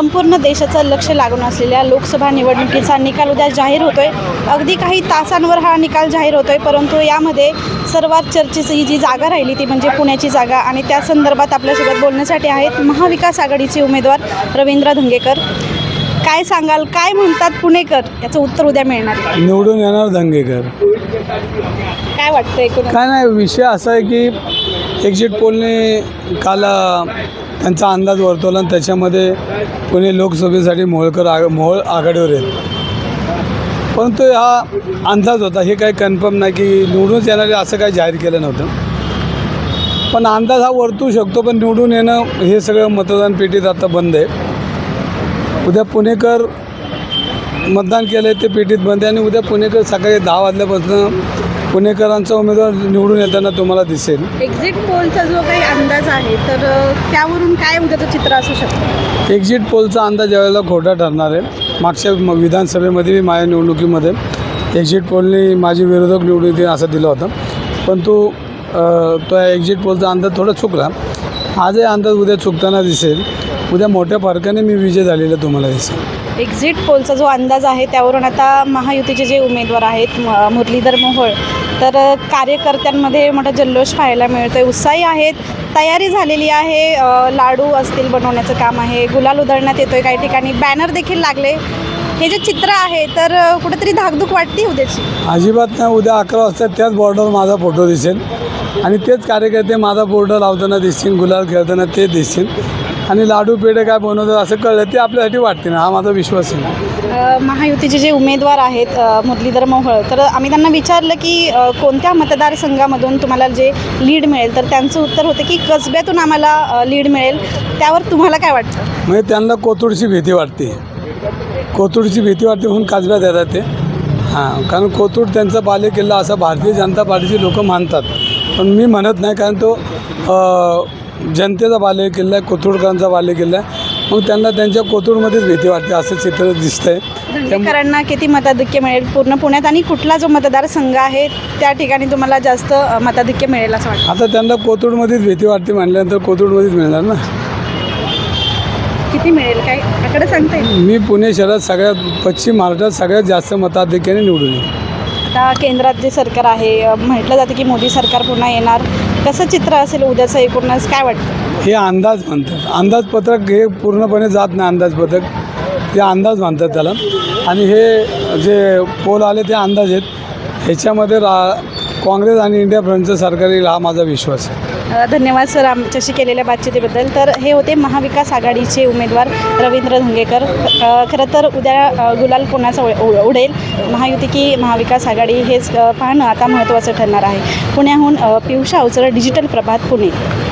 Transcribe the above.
संपूर्ण देशाचं लक्ष लागून असलेल्या लोकसभा निवडणुकीचा निकाल उद्या जाहीर होतोय. अगदी काही तासांवर हा निकाल जाहीर होतोय परंतु यामध्ये सर्वात चर्चेची जी जागा राहिली ती म्हणजे पुण्याची जागा आणि त्या संदर्भात आपल्यासोबत बोलण्यासाठी आहेत महाविकास आघाडीचे उमेदवार रवींद्र धंगेकर. काय सांगाल काय म्हणतात पुणेकर? याचं उत्तर उद्या मिळणार. निवडून येणार दंगेकर काय वाटतं एकूण काय नाही विषय असा आहे की एक्झिट पोलने काल त्यांचा अंदाज वर्तवला आणि त्याच्यामध्ये पुणे लोकसभेसाठी मोहोळकर आग मोहोळ आघाडीवर येईल. परंतु हा अंदाज होता हे काही कन्फर्म नाही की निवडूनच येणारे असं काही जाहीर केलं नव्हतं. पण अंदाज हा वर्तू शकतो पण निवडून येणं हे सगळं मतदान पेटीत आता बंद आहे. उद्या पुणेकर मतदान केलं आहे ते पेटीत बंद आहे आणि उद्या पुणेकर सकाळी दहा वाजल्यापासून पुणेकरांचा उमेदवार निवडून येताना तुम्हाला दिसेल. एक्झिट पोलचा जो काही अंदाज आहे तर अ, त्यावरून काय उद्याचं चित्र असू शकतं? एक्झिट पोलचा अंदाज यावेळेला खोटा ठरणार आहे. मागच्या म- विधानसभेमध्ये मी माझ्या निवडणुकीमध्ये एक्झिट पोलनी माझी विरोधक निवडून असं दिलं होतं. पण तो अ, तो एक्झिट पोलचा अंदाज थोडा चुकला. आजही अंदाज उद्या चुकताना दिसेल. उद्या मोठ्या फरकाने मी विजय झालेला तुम्हाला दिसेल. एक्झिट पोलचा जो अंदाज आहे त्यावरून आता महायुतीचे जे उमेदवार आहेत मुरलीधर मोहोळ तर कार्यकर्त्यांमध्ये मोठा जल्लोष पाहायला मिळतोय. उत्साही आहेत तयारी झालेली आहे. लाडू असतील बनवण्याचं काम आहे गुलाल उधळण्यात आहे काही ठिकाणी. बॅनर देखील लागले. हे जे चित्र आहे तर कुठेतरी धाकधूक वाटते उद्याची. अजिबात नाही. उद्या अकरा वाजता त्याच बॉर्डरवर माझा फोटो दिसेल. आणि तेच कार्यकर्ते माझा बोर्डर लावताना दिसतील गुलाल खेळताना ते दिसतील. आणि लाडू पेढे काय बनवतात असं कळलं ते आपल्यासाठी वाटते ना हा माझा विश्वास आहे. अ, महायुतीचे जे उमेदवार आहेत अ, मुरलीधर मोहोळ तर आम्ही त्यांना विचारलं की अ, कोणत्या मतदारसंघामधून तुम्हाला जे लीड मिळेल तर त्यांचं उत्तर होतं की कसब्यातून आम्हाला अ, लीड मिळेल त्यावर तुम्हाला काय वाटतं? म्हणजे त्यांना कोथरूडची भीती वाटते. कोथरूडची भीती वाटते म्हणून काजव्यात येतात ते. हां कारण कोथरूड त्यांचा बालेकिल्ला असा भारतीय जनता पार्टीची लोकं मानतात. पण मी म्हणत नाही कारण तो अ, जनतेचा बालेकिल्ला आहे कोथरूडकरांचा बालेकिल्ला आहे. मग त्यांना त्यांच्या कोथरूडमध्येच भीती वाटते असं चित्र दिसतंय. धंगेकरांना किती मताधिक्य मिळेल? पूर्ण पुण्यात आणि कुठला जो मतदारसंघ आहे त्या ठिकाणी तुम्हाला जास्त मताधिक्य मिळेल असं वाटतं? आता त्यांना कोथरूडमध्येच भीती वाटते म्हणल्यानंतर कोथरूडमध्येच मिळणार ना? किती मिळेल काय? आकडे सांगता मी पुणे शहरात सगळ्यात पश्चिम महाराष्ट्रात सगळ्यात जास्त मताधिक्याने निवडून येईल. आता केंद्रात जे सरकार आहे म्हटलं जातं की मोदी सरकार पुन्हा येणार. कसं चित्र असेल उद्याचं एकूणच? काय वाटतं? हे अंदाज म्हणतात. अंदाजपत्रक हे पूर्णपणे जात नाही अंदाजपत्रक ते अंदाज म्हणतात त्याला. आणि हे जे पोल आले ते अंदाज आहेत. ह्याच्यामध्ये रा काँग्रेस आणि इंडिया फ्रंटचं सरकार येईल हा माझा विश्वास आहे. धन्यवाद सर आमच्याशी केलेल्या बातचीतीबद्दल. तर हे होते महाविकास आघाडीचे उमेदवार रवींद्र धंगेकर. खरं तर उद्या गुलाल कोणाचा उ- उडेल? महायुती की महाविकास आघाडी हेच पाहणं आता महत्त्वाचं ठरणार आहे. पुण्याहून पियुषा अवचर डिजिटल प्रभात पुणे.